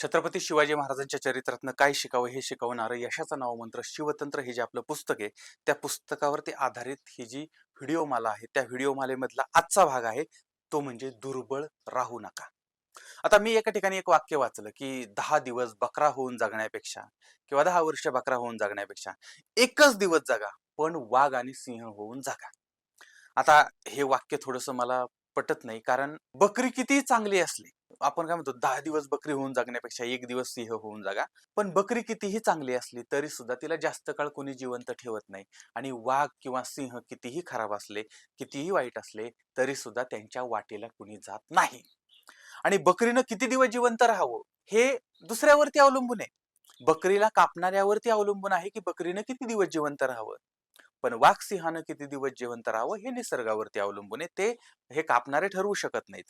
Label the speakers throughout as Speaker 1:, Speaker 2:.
Speaker 1: छत्रपती शिवाजी महाराजांच्या चरित्रातनं काय शिकावं हे शिकवणारं यशाचं नाव मंत्र शिवतंत्र हे जे आपलं पुस्तक आहे त्या पुस्तकावरती आधारित ही जी व्हिडिओ माला आहे त्या व्हिडिओ मालेमधला आजचा भाग आहे तो म्हणजे दुर्बळ राहू नका. आता मी एका ठिकाणी एक वाक्य वाचलं की दहा दिवस बकरा होऊन जगण्यापेक्षा किंवा दहा वर्ष बकरा होऊन जगण्यापेक्षा एकच दिवस जगा पण वाघ आणि सिंह होऊन जगा. आता हे वाक्य थोडस मला पटत नाही कारण बकरी कितीही चांगली असली आपण काय म्हणतो दहा दिवस बकरी होऊन जगण्यापेक्षा एक दिवस सिंह होऊन जागा. पण बकरी कितीही चांगली असली तरी सुद्धा तिला जास्त काळ कोणी जिवंत ठेवत नाही. आणि वाघ किंवा सिंह कितीही खराब असले कितीही वाईट असले तरी सुद्धा त्यांच्या वाटेला कुणी जात नाही. आणि बकरीनं किती दिवस जिवंत राहावं हे दुसऱ्यावरती अवलंबून आहे. बकरीला कापणाऱ्यावरती अवलंबून आहे की बकरीनं किती दिवस जिवंत राहावं? पण वाघ सिंहानं किती दिवस जिवंत राहावं हे निसर्गावरती अवलंबून आहे. ते हे कापणारे ठरवू शकत नाहीत.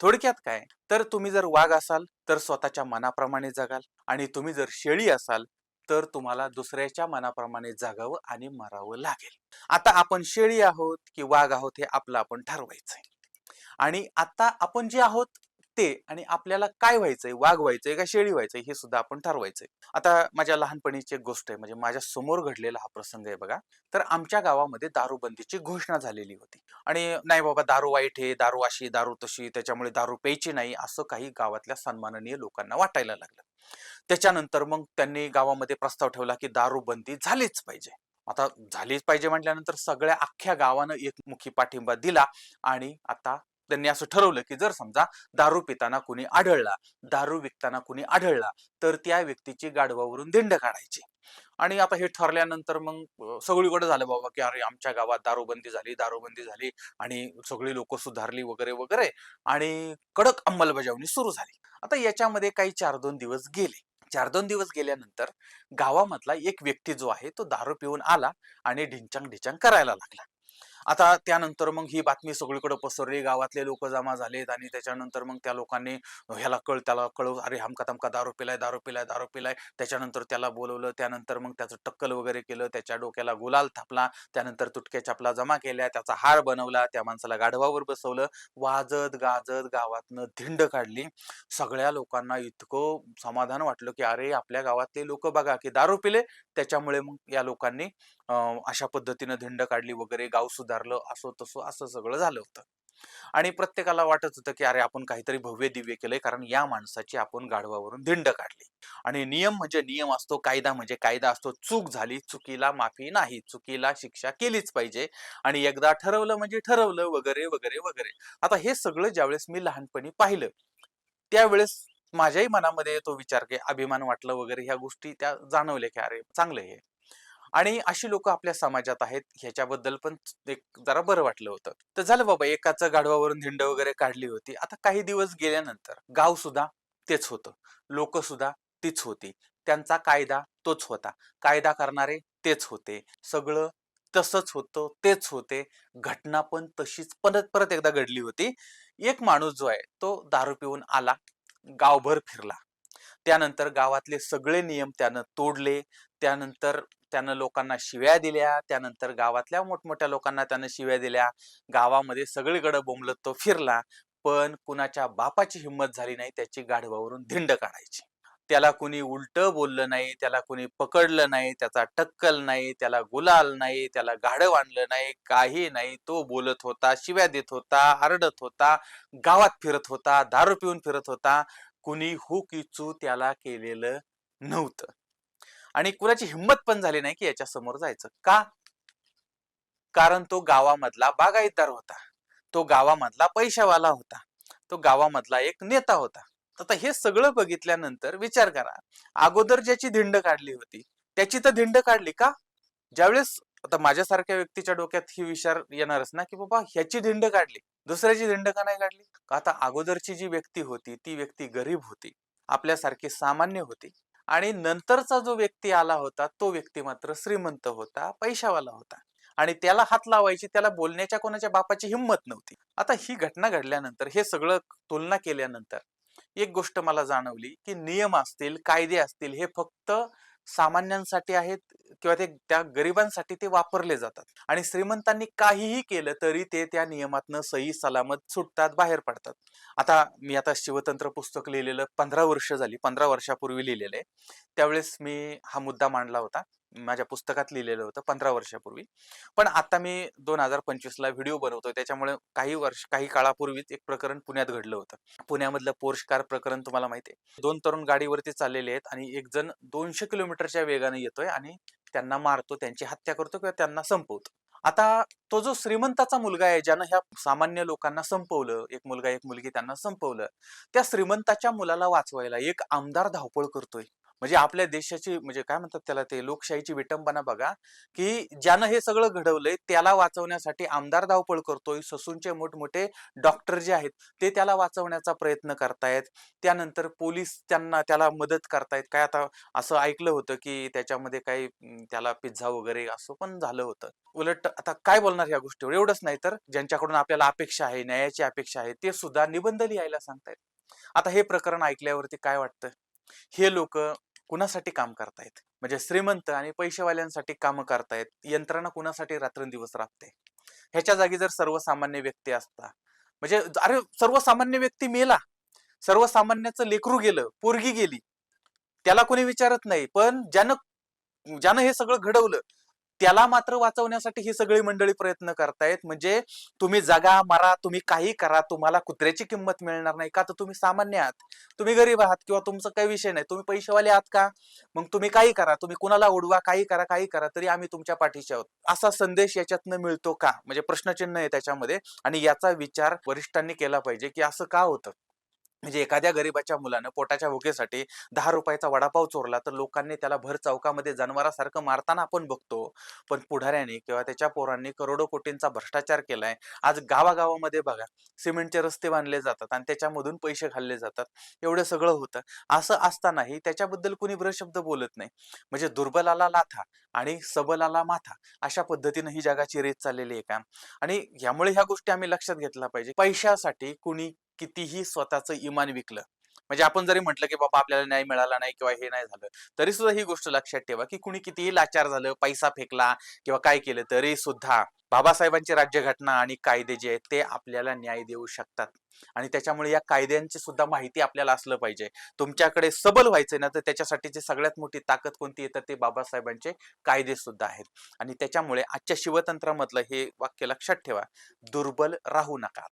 Speaker 1: थोडक्यात काय? तर तुम्ही जर वाघ असाल तर स्वतःच्या मनाप्रमाणे जगाल आणि तुम्ही जर शेळी असाल तर तुम्हाला दुसऱ्याच्या मनाप्रमाणे जगावं आणि मरावं लागेल. आता आपण शेळी आहोत की वाघ आहोत हे आपलं आपण ठरवायचंय. आणि आता आपण जे आहोत ते आणि आपल्याला काय व्हायचंय वाघ व्हायचंय का शेळी व्हायचंय हे सुद्धा आपण ठरवायचंय. आता माझ्या लहानपणीची एक गोष्ट आहे म्हणजे माझ्यासमोर घडलेला हा प्रसंग आहे बघा. तर आमच्या गावामध्ये दारूबंदीची घोषणा झालेली होती. आणि नाही बाबा दारू वाईट आहे दारू अशी दारू तशी त्याच्यामुळे दारू प्यायची नाही असं काही गावातल्या सन्माननीय लोकांना वाटायला लागलं. त्याच्यानंतर मग त्यांनी गावामध्ये प्रस्ताव ठेवला की दारूबंदी झालीच पाहिजे. आता झालीच पाहिजे म्हटल्यानंतर सगळ्या अख्ख्या गावानं एकमुखी पाठिंबा दिला आणि आता त्यांनी असं ठरवलं की जर समजा दारू पिताना कुणी आढळला दारू विकताना कुणी आढळला तर त्या व्यक्तीची गाढवावरून दिंड काढायची. आणि आता हे ठरल्यानंतर मग सगळीकडे झालं बाबा की अरे आमच्या गावात दारूबंदी झाली दारूबंदी झाली आणि सगळी लोक सुधारली वगैरे वगैरे आणि कडक अंमलबजावणी सुरू झाली. आता याच्यामध्ये काही चार दोन दिवस गेले. चार दोन दिवस गेल्यानंतर गावामधला एक व्यक्ती जो आहे तो दारू पिऊन आला आणि ढिंचांग ढिंचांग करायला लागला. आता त्यानंतर मग ही बातमी सगळीकडे पसरली. गावातले लोक जमा झालेत आणि त्याच्यानंतर मग त्या लोकांनी ह्याला कळ त्याला कळव अरे हमका तमका दारू पिलाय दारू पिलाय दारू पिलाय. त्याच्यानंतर त्याला बोलवलं. त्यानंतर मग त्याचं टक्कल वगैरे केलं. त्याच्या डोक्याला गुलाल थापला. त्यानंतर तुटक्या चपला जमा केल्या. त्याचा हार बनवला. त्या माणसाला गाढवावर बसवलं. वाजत गाजत गावातनं धिंड काढली. सगळ्या लोकांना इतकं समाधान वाटलं की अरे आपल्या गावातले लोक बघा की दारू पिले. त्याच्यामुळे मग या लोकांनी अशा पद्धतीनं धिंड काढली वगैरे गाव सुधारलं असं तसं असं सगळं झालं होतं. आणि प्रत्येकाला वाटत होतं की अरे आपण काहीतरी भव्य दिव्य केलंय कारण या माणसाची आपण गाढवावरून धिंड काढली. आणि नियम म्हणजे नियम असतो कायदा म्हणजे कायदा असतो. चूक झाली चुकीला माफी नाही. चुकीला शिक्षा केलीच पाहिजे. आणि एकदा ठरवलं म्हणजे ठरवलं वगैरे वगैरे वगैरे. आता हे सगळं ज्यावेळेस मी लहानपणी पाहिलं त्यावेळेस माझ्याही मनामध्ये तो विचार की अभिमान वाटलं वगैरे ह्या गोष्टी त्या जाणवल्या की अरे चांगलं हे. आणि अशी लोक आपल्या समाजात आहेत ह्याच्याबद्दल पण एक जरा बरं वाटलं होतं. तर झालं बाबा एकाचं गाढवावरून धिंड वगैरे काढली होती. आता काही दिवस गेल्यानंतर गाव सुद्धा तेच होतं. लोक सुद्धा तीच होती. त्यांचा कायदा तोच होता. कायदा करणारे तेच होते. सगळं तसंच होतं तेच होते. घटना पण तशीच परत परत एकदा घडली होती. एक माणूस जो आहे तो दारू पिऊन आला गावभर फिरला. त्यानंतर गावातले सगळे नियम त्यानं तोडले. त्यानंतर त्यानं लोकांना शिव्या दिल्या. त्यानंतर गावातल्या मोठमोठ्या लोकांना त्यानं शिव्या दिल्या. गावामध्ये सगळीकडे बोंबलत तो फिरला. पण कुणाच्या बापाची हिंमत झाली नाही त्याची गाढवावरून धिंड काढायची. त्याला कुणी उलट बोललं नाही त्याला कुणी पकडलं नाही त्याचा टक्कल नाही त्याला गुलाल नाही त्याला गाढव आणलं नाही काही नाही. तो बोलत होता शिव्या देत होता आरडत होता गावात फिरत होता दारू पिऊन फिरत होता. कुणी हुकीचू त्याला केलेलं नव्हतं. आणि कुणाची हिंमत पण झाली नाही की याच्या समोर जायचं. का? कारण तो गावामधला बागायतदार होता. तो गावामधला पैशावाला होता. तो गावामधला एक नेता होता. आता हे सगळं बघितल्यानंतर विचार करा. अगोदर ज्याची धिंड काढली होती त्याची तर धिंड काढली का? ज्यावेळेस आता माझ्यासारख्या व्यक्तीच्या डोक्यात ही विचार येणारच ना की बाबा ह्याची धिंड काढली. दुसऱ्याची धिंड का नाही काढली? का आता अगोदरची जी व्यक्ती होती ती व्यक्ती गरीब होती. आपल्यासारखी सामान्य होती. आणि नंतरचा जो व्यक्ती आला होता तो व्यक्ती मात्र श्रीमंत होता पैशावाला होता. आणि त्याला हात लावायची त्याला बोलण्याच्या कोणाच्या बापाची हिंमत नव्हती. आता ही घटना घडल्यानंतर हे सगळं तुलना केल्यानंतर एक गोष्ट मला जाणवली की नियम असतील कायदे असतील हे फक्त सामान्यांसाठी आहेत किंवा ते त्या गरिबांसाठी ते वापरले जातात. आणि श्रीमंतांनी काहीही केलं तरी ते त्या नियमातनं सही सलामत सुटतात बाहेर पडतात. आता मी आता शिवतंत्र पुस्तक लिहिलेलं पंधरा वर्ष झाली पंधरा वर्षापूर्वी लिहिलेलं आहे. त्यावेळेस मी हा मुद्दा मांडला होता. माझ्या पुस्तकात लिहिलेलं होतं पंधरा वर्षापूर्वी. पण आता मी दोन हजार पंचवीसला व्हिडिओ बनवतोय त्याच्यामुळे काही वर्ष काही काळापूर्वीच एक प्रकरण पुण्यात घडलं होतं. पुण्यामधलं पोर्शकार प्रकरण तुम्हाला माहिती आहे. दोन तरुण गाडीवरती चाललेले आहेत आणि एक जण दोनशे किलोमीटरच्या वेगाने येतोय आणि त्यांना मारतो त्यांची हत्या करतो किंवा त्यांना संपवतो. आता तो जो श्रीमंताचा मुलगा आहे ज्यानं ह्या सामान्य लोकांना संपवलं एक मुलगा एक मुलगी त्यांना संपवलं त्या श्रीमंताच्या मुलाला वाचवायला एक आमदार धावपळ करतोय. म्हणजे आपल्या देशाची म्हणजे काय म्हणतात त्याला ते लोकशाहीची विटंबना बघा की ज्यानं हे सगळं घडवलंय त्याला वाचवण्यासाठी आमदार धावपळ करतोय ससूनचे मोठमोठे डॉक्टर जे आहेत ते त्याला वाचवण्याचा प्रयत्न करतायत. त्यानंतर पोलीस त्यांना त्याला मदत करतायत. काय आता असं ऐकलं होतं की त्याच्यामध्ये काही त्याला पिझ्झा वगैरे असं पण झालं होतं. उलट आता काय बोलणार ह्या गोष्टीवर? एवढंच नाही तर ज्यांच्याकडून आपल्याला अपेक्षा आहे न्यायाची अपेक्षा आहे ते सुद्धा निबंध लिहायला सांगतायत. आता हे प्रकरण ऐकल्यावरती काय वाटतं? हे लोक कुणासाठी काम करतायत? म्हणजे श्रीमंत आणि पैसेवाल्यांसाठी काम करतायत यंत्रणा कुणासाठी रात्रंदिवस राबते? ह्याच्या जागी जर सर्वसामान्य व्यक्ती असता म्हणजे अरे सर्वसामान्य व्यक्ती मेला सर्वसामान्याचं लेकरू गेलं पोरगी गेली त्याला कोणी विचारत नाही पण ज्यानं ज्यानं हे सगळं घडवलं त्याला मात्र वाचवण्यासाठी ही सगळी मंडळी प्रयत्न करतायत. म्हणजे तुम्ही जगा मरा तुम्ही काही करा तुम्हाला कुत्र्याची किंमत मिळणार नाही. का? तर तुम्ही सामान्य आहात. तुम्ही गरीब आहात किंवा तुमचा काही विषय नाही. तुम्ही पैसेवाले आहात का? मग तुम्ही काही करा. तुम्ही कुणाला उडवा काही करा काही करा तरी आम्ही तुमच्या पाठीशी आहोत. असा संदेश याच्यातनं मिळतो का? म्हणजे प्रश्नचिन्ह आहे त्याच्यामध्ये. आणि याचा विचार वरिष्ठांनी केला पाहिजे की असं का होतं? म्हणजे एखाद्या गरीबाच्या मुलानं पोटाच्या भुकेसाठी दहा रुपयाचा वडापाव चोरला तर लोकांनी त्याला भर चौकामध्ये जनावरासारखं मारताना आपण बघतो. पण पुढाऱ्यांनी किंवा त्याच्या पोरांनी करोडो कोटींचा भ्रष्टाचार केलाय. आज गावागावामध्ये बघा सिमेंटचे रस्ते बांधले जातात आणि त्याच्यामधून पैसे खाल्ले जातात. एवढं सगळं होतं. असं असतानाही त्याच्याबद्दल कुणी ब्रशब्द बोलत नाही. म्हणजे दुर्बलाला लाथा आणि सबलाला माथा अशा पद्धतीनं ही जगाची रेत चाललेली आहे का? आणि यामुळे ह्या गोष्टी आम्ही लक्षात घेतल्या पाहिजे. पैशासाठी कुणी कितीही स्वतःचं इमान विकलं. म्हणजे आपण जरी म्हटलं की बाबा आपल्याला न्याय मिळाला नाही किंवा हे नाही झालं तरी सुद्धा ही गोष्ट लक्षात ठेवा की कुणी कितीही लाचार झालं पैसा फेकला किंवा काय केलं तरी सुद्धा बाबासाहेबांची राज्यघटना आणि कायदे जे आहेत ते आपल्याला न्याय देऊ शकतात. आणि त्याच्यामुळे या कायद्यांची सुद्धा माहिती आपल्याला असलं पाहिजे. तुमच्याकडे सबल व्हायचं ना तर त्याच्यासाठीची सगळ्यात मोठी ताकद कोणती आहे तर ते बाबासाहेबांचे कायदे सुद्धा आहेत. आणि त्याच्यामुळे आजच्या शिवतंत्रामधलं हे वाक्य लक्षात ठेवा दुर्बल राहू नका.